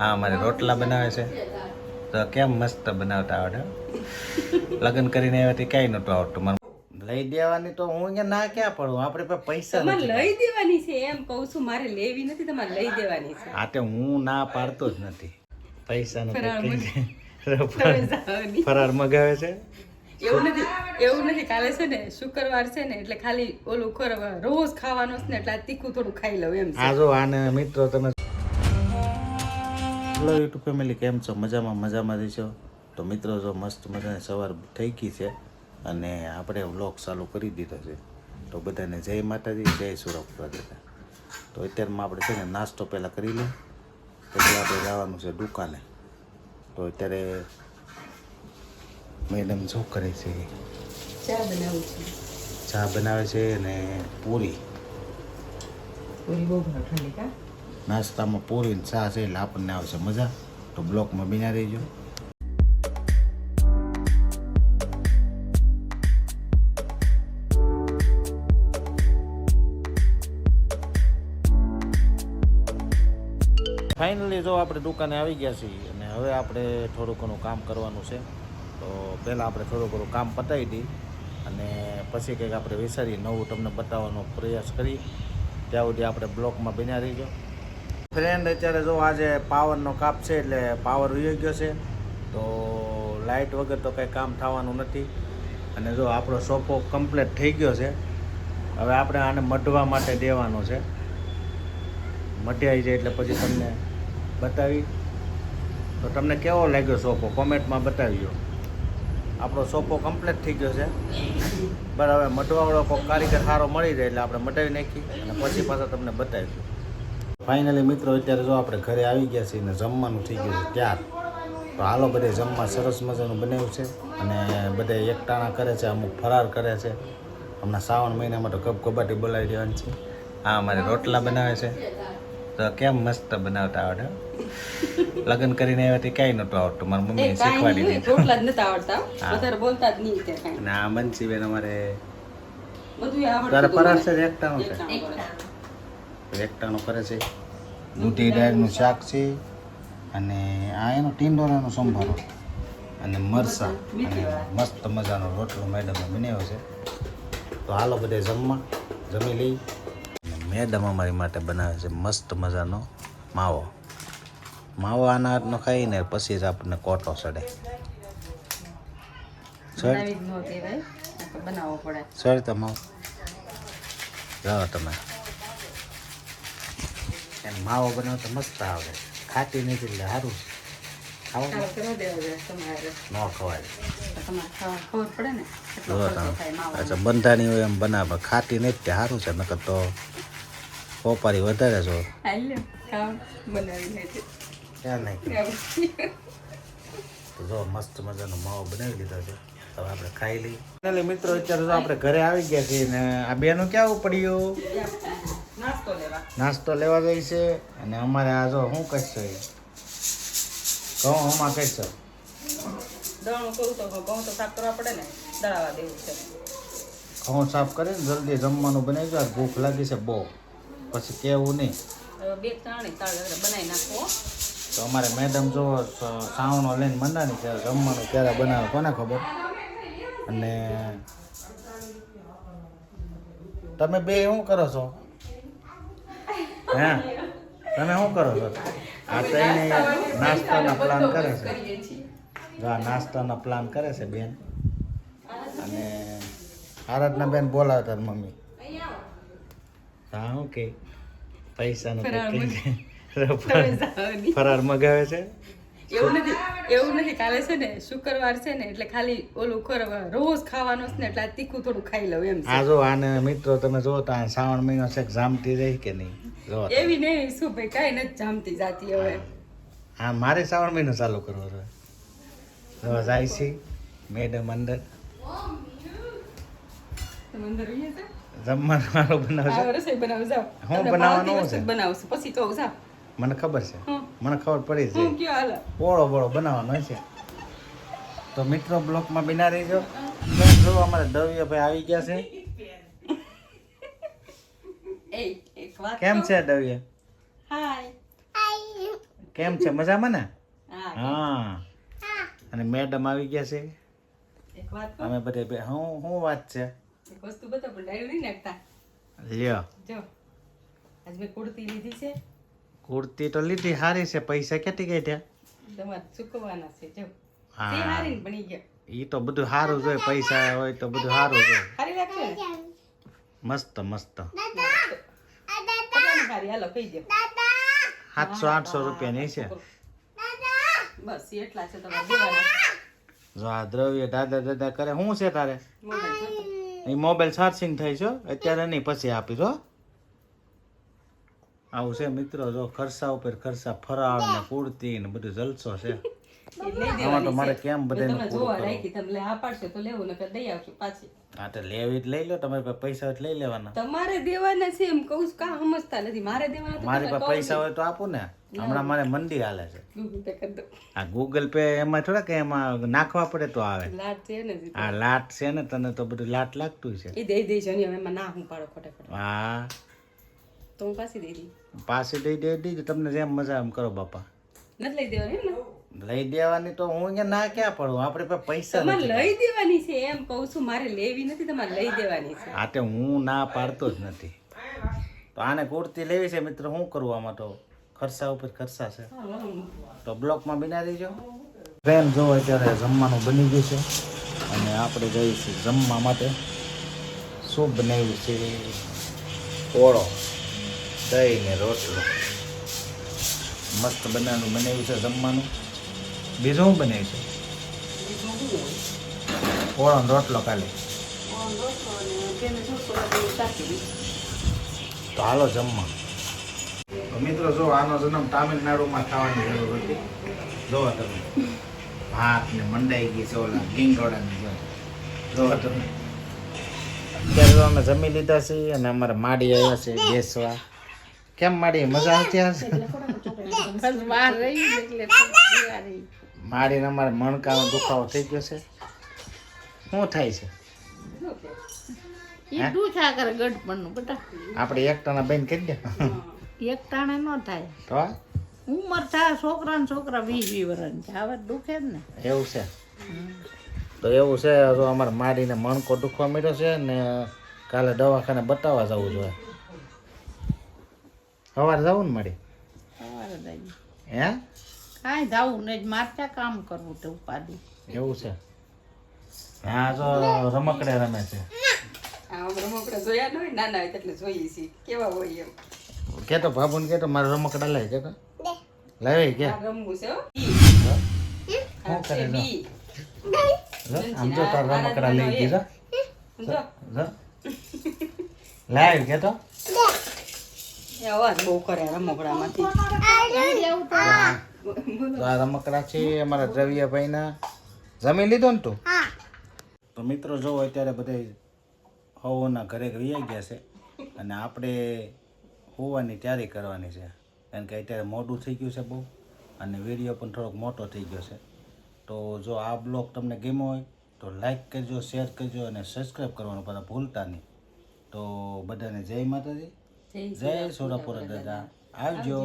હા અમારે રોટલા બનાવે છે. તો કેમ મસ્ત બનાવતા આવડે? લગ્ન કરીને આવ્યા તે ક્યાંય નહોતું આવડતું મને? લઈ દેવાની તો હું અહીંયા ના ક્યાં પડું? આપણે પાસે નથી. લઈ દેવાની છે એમ કહું છું મારે લેવી નથી તમારે લઈ દેવાની છે. હા તે હું ના પાડતો જ નથી. પૈસા નથી. ફરાર મગાવે છે? એવું નથી એવું નથી કાલે છે ને શુક્રવાર છે ને એટલે ખાલી ઓલું ખોર રોજ ખાવાનું છે ને એટલે તીખું થોડું ખાઈ લઉં એમ આ જો આને મિત્રો તમે હેલો યુટ્યુબ ફેમિલી કેમ છો? મજામાં મજામાં રહેશો? તો મિત્રો જો મસ્ત મજાની સવાર થઈ ગઈ છે અને આપણે વ્લોગ ચાલુ કરી દીધો છે. તો બધાને જય માતાજી જય સુરક્ષા દેતા તો અત્યારમાં આપણે છે ને નાસ્તો પહેલાં કરી લઈએ. પછી આપણે જવાનું છે દુકાને. તો અત્યારે મેડમ શું કરે છે? ચા બનાવું છું. ચા બનાવે છે અને પૂરી. પૂરી બહુ ઠંડી કા? નાસ્તામાં પૂરી ચા છે એટલે આપણને આવશે મજા. તો બ્લોકમાં બિના રહીજો. ફાઇનલી જો આપણે દુકાને આવી ગયા છીએ અને હવે આપણે થોડું ઘણું કામ કરવાનું છે. તો પહેલાં આપણે થોડું ઘણું કામ પતાવી દઈએ અને પછી કંઈક આપણે વિચારી નવું તમને બતાવવાનો પ્રયાસ કરી ત્યાં સુધી આપણે બ્લોકમાં બન્યા રહીજો. ફ્રેન્ડ અત્યારે જો આજે પાવરનો કાપ છે એટલે પાવર વહી ગયો છે. તો લાઇટ વગર તો કંઈ કામ થવાનું નથી. અને જો આપણો સોફો કમ્પ્લીટ થઈ ગયો છે, હવે આપણે આને મઢવા માટે દેવાનો છે. મઢાઈ જાય એટલે પછી તમને બતાવી. તો તમને કેવો લાગ્યો સોફો? કોમેન્ટમાં બતાવ્યો આપણો સોફો કમ્પ્લીટ થઈ ગયો છે. બરાબર હવે મઢવાવાળો કોઈ કારીગર સારો મળી જાય એટલે આપણે મટાવી નાખી અને પછી પાછા તમને બતાવીશું. ફાઇનલી મિત્રો અત્યારે જો આપણે ઘરે આવી ગયા છીએ ને જમવાનું થઈ ગયું છે ત્યાર તો હાલો બધે જમવા સરસ મજાનું બનાવ્યું છે અને બધે એકટાણા કરે છે અમુક ફરાર કરે છે. હમણાં શ્રાવણ મહિનામાં તો કપ કબાટી બોલાવી દેવાની છે. હા અમારે રોટલા બનાવે છે. તો કેમ મસ્ત બનાવતા આવડે? લગ્ન કરીને આવ્યા તે ક્યાંય નહોતું આવડતું. મારી મમ્મીએ શીખવાડી દીધું. રોટલા જ નતા આવડતા. વધારે બોલતા જ નહીં આ બંસીબેન અમારે બધું તારે આવડતું પરાર છે કે એકટાણું છે? એકટાણું કરે. છે દૂધી દાળનું શાક છે અને આ એનો ટીંડોરાનો સંભારો. અને મરસા અને મસ્ત મજાનો રોટલો મેડમે બનાવ્યો છે. તો હાલો બધે જમવા જમી લઈ મેડમ અમારી માટે બનાવે છે મસ્ત મજાનો માવો. માવો આના હાથનો ખાઈને પછી જ આપણને કોટો ચડે સર તમે જાઓ તમે. એને માવો બનાવતો મસ્ત આવે ખાટી નથી એટલે સારું. અચ્છા બંધાની હોય એમ બનાવે ખાટી નહીં તે સારું છે નકર તો પોપારી વધારે છો. જો મસ્ત મજાનો માવો બનાવી લીધો છે. હવે આપણે ખાઈ લઈએ. મિત્રો અત્યારે જો આપણે ઘરે આવી ગયા છીએ ને આ બેનું ક્યાં પડ્યું નાસ્તો લેવા જાય છે અને અમારે આ જો શું કરશો? એ ઘઉં આમાં કરશો. દળણું કરું તો ઘઉં તો સાફ કરવા પડે ને દળાવા દેવું છે. ઘઉં સાફ કરીને જલ્દી જમવાનું બનાવી દો આ ભૂખ લાગી છે બહુ. પછી કેવું નહીં. બે બનાવી નાખો તો અમારે મેડમ જો સાવનો લઈને મંડાની છે જમવાનું ક્યારે બનાવે કોને ખબર? અને તમે બે શું કરો છો? હે? તમે શું કરો છો? આ તઈને નાસ્તાના પ્લાન કરે છે. હા છીએ. જો આ નાસ્તાના પ્લાન કરે છે બેન. અને આરાધના બેન બોલાવે તાર મમ્મી. હા શું કે? પૈસાનું. ફરાર મગાવે છે? એવું નથી એવું નથી કાલે છે ને શુક્રવાર છે ને એટલે ખાલી ઓલું કરવા રોજ ખાવાનું છે ને એટલે તીખું થોડું ખાઈ લઉં એમ આ જો આને મિત્રો તમે જો તો શ્રાવણ મહિનો છે જામતી રહી કે નહીં? જો એવી નહીં શું ભાઈ કાંઈ નથી જામતી જાતી હવે. હા. મારે શ્રાવણ મહિનો ચાલુ કરવો છે. જો જાય છે મેડમ અંદર. અંદર જમવાનું આ રસોઈ બનાવજો. હું બનાવવાનું છે? બનાવશું પછી કહું જાઓ મને ખબર છે. મને ખબર પડી છે. ઓળો કયો હાલો. પોળો પોળો બનાવવાનો છે. તો મિત્રો બ્લોકમાં બિના રહીજો. જો અમારે દવ્ય ભાઈ આવી ગયા છે. એ એક વાત કેમ છે દવ્ય? કેમ છે? મજામાં ને? હા હા. અને મેડમ આવી ગયા છે. એક વાત કહું? અમે બધે ભાઈ હું શું વાત છે? એક વસ્તુ બતાવો ડાયરી નાખતા. લ્યો. જો આજ મેં કુર્તી લીધી છે. કુર્તી તો લીધી સારી છે પૈસા ક્યાંથી ગયા તમારે ચૂકવવાના છે જો. હા. બની ગયા. એ તો બધું સારું જોઈએ પૈસા હોય તો બધું સારું જોઈએ હારી મસ્ત મસ્ત. હારી સાતસો આઠસો રૂપિયાની છે. બસ એટલા છે જો આ દ્રવ્ય દાદા દાદા કરે શું છે તારે? મોબાઈલ એ મોબાઈલ ચાર્જિંગ થઈ છો અત્યારે નહીં પછી આપીશ છો આવું છે મિત્રો જો ખર્ચા ઉપર ખર્ચા ફરાળ ને કુર્તી ને બધું જલસો છે. આમાં તો મારે કેમ મેં પૂરું રાખી તમે આ પાડશો તો લેવું નકર દઈ આવશું પાછી. હા તો લેવી જ લઈ લો તમારી પાસે પૈસા હોય લઈ લેવાના. તમારે દેવાના છે એમ કહું કા સમજતા નથી. મારે દેવાના મારી પાસે પૈસા હોય તો આપું ને. હમણાં મારે મંદી હાલે છે. આ ગૂગલ પે એમાં થોડા કે એમાં નાખવા પડે તો આવે. લાટ છે ને લાટ છે ને તને તો બધું લાટ લાગતું છે. એ દઈ દઈશ એમાં ના હું પાડો ખોટે ખોટે. હા. તો હું પાછી દઈ દઈ પાછી દઈ દે દીધી તમને જેમ મજા એમ કરો બાપા. નથી લઈ દેવાની ને? લઈ દેવાની તો હું અહીંયા ના ક્યાં પડું? આપણે પાસે પૈસા તમારે લઈ દેવાની છે એમ કહું છું મારે લેવી નથી તમારે લઈ દેવાની છે. આ તે હું ના પાડતો જ નથી. તો આને કુર્તી લેવી છે મિત્ર શું કરવું આમાં તો? ખર્ચા ઉપર ખર્ચા છે. તો બ્લોકમાં બિના દેજો. ટ્રેન જો અત્યારે જમવાનું બની ગયું છે. અને આપણે જઈએ છીએ જમવા માટે. શું બનાવ્યું છે? ઓળો. દહીં ને રોટલો. મસ્ત બનાવવાનું, બનાવ્યું છે જમવાનું. બીજું શું બનાવ્યું છે? ઓળો રોટલો કાલે. તો હાલો જમવા. મિત્રો જો આનો જન્મ તામિલનાડુમાં થવાની જરૂર હતી. જોવો તમે. ભાત ને મંડાઈ ગઈ છે ઓલા ગીંગોડાની જો જોવો તમે. અત્યારે અમે જમી લીધા છીએ અને અમારે માડી આવ્યા છે બેસવા. કેમ માડી મજા આવતી હશે? માડીને અમારે મણકાનો દુખાવો થઈ ગયો છે. શું થાય છે? આપણે એક ટાણા બેન કરી દે. એકટાણે ન થાય. તો ઉંમર થાય છોકરા ને છોકરા વીસ વીસ વર્ષ છે. હવે દુખે જ ને. એવું છે. તો એવું છે તો અમારે માડીને મણકો દુખવા માંડ્યો છે ને કાલે દવાખાને બતાવવા જવું જોઈએ સવારે જવું ને મળે સવારે દાદી હે? કાંઈ જાવું નહીં મારતા કામ કરવું તે ઉપાધિ. એવું છે? હા તો રમકડે રમે છે. આ રમકડા જોયા ન હોય નાના હોય એટલે જોઈએ છીએ. કેવા હોય એમ. કેતો ભાભુ ને કેતો મારે રમકડા લઈ કેતો લાવી કે? આ રમવું છે હો. શું કરે આમ જો તાર રમકડા લઈ સમજો જો. કેતો એ અવાજ બહુ કરે રમકડામાંથી. આ રમકડા છે અમારા દ્રવ્યભાઈના. જમી લીધો ને તું? તો મિત્રો જોવો અત્યારે બધા હોવોના ઘરે વહી ગયા છે અને આપણે હોવાની તૈયારી કરવાની છે. કારણ કે અત્યારે મોડું થઈ ગયું છે બહુ અને વીડિયો પણ થોડોક મોટો થઈ ગયો છે. તો જો આ બ્લોગ તમને ગમ્યો હોય તો લાઈક કરજો શેર કરજો અને સબસ્ક્રાઈબ કરવાનું બધા ભૂલતા નહીં. તો બધાને જય માતાજી. જય સોડાપુરા દાદા. આવજો.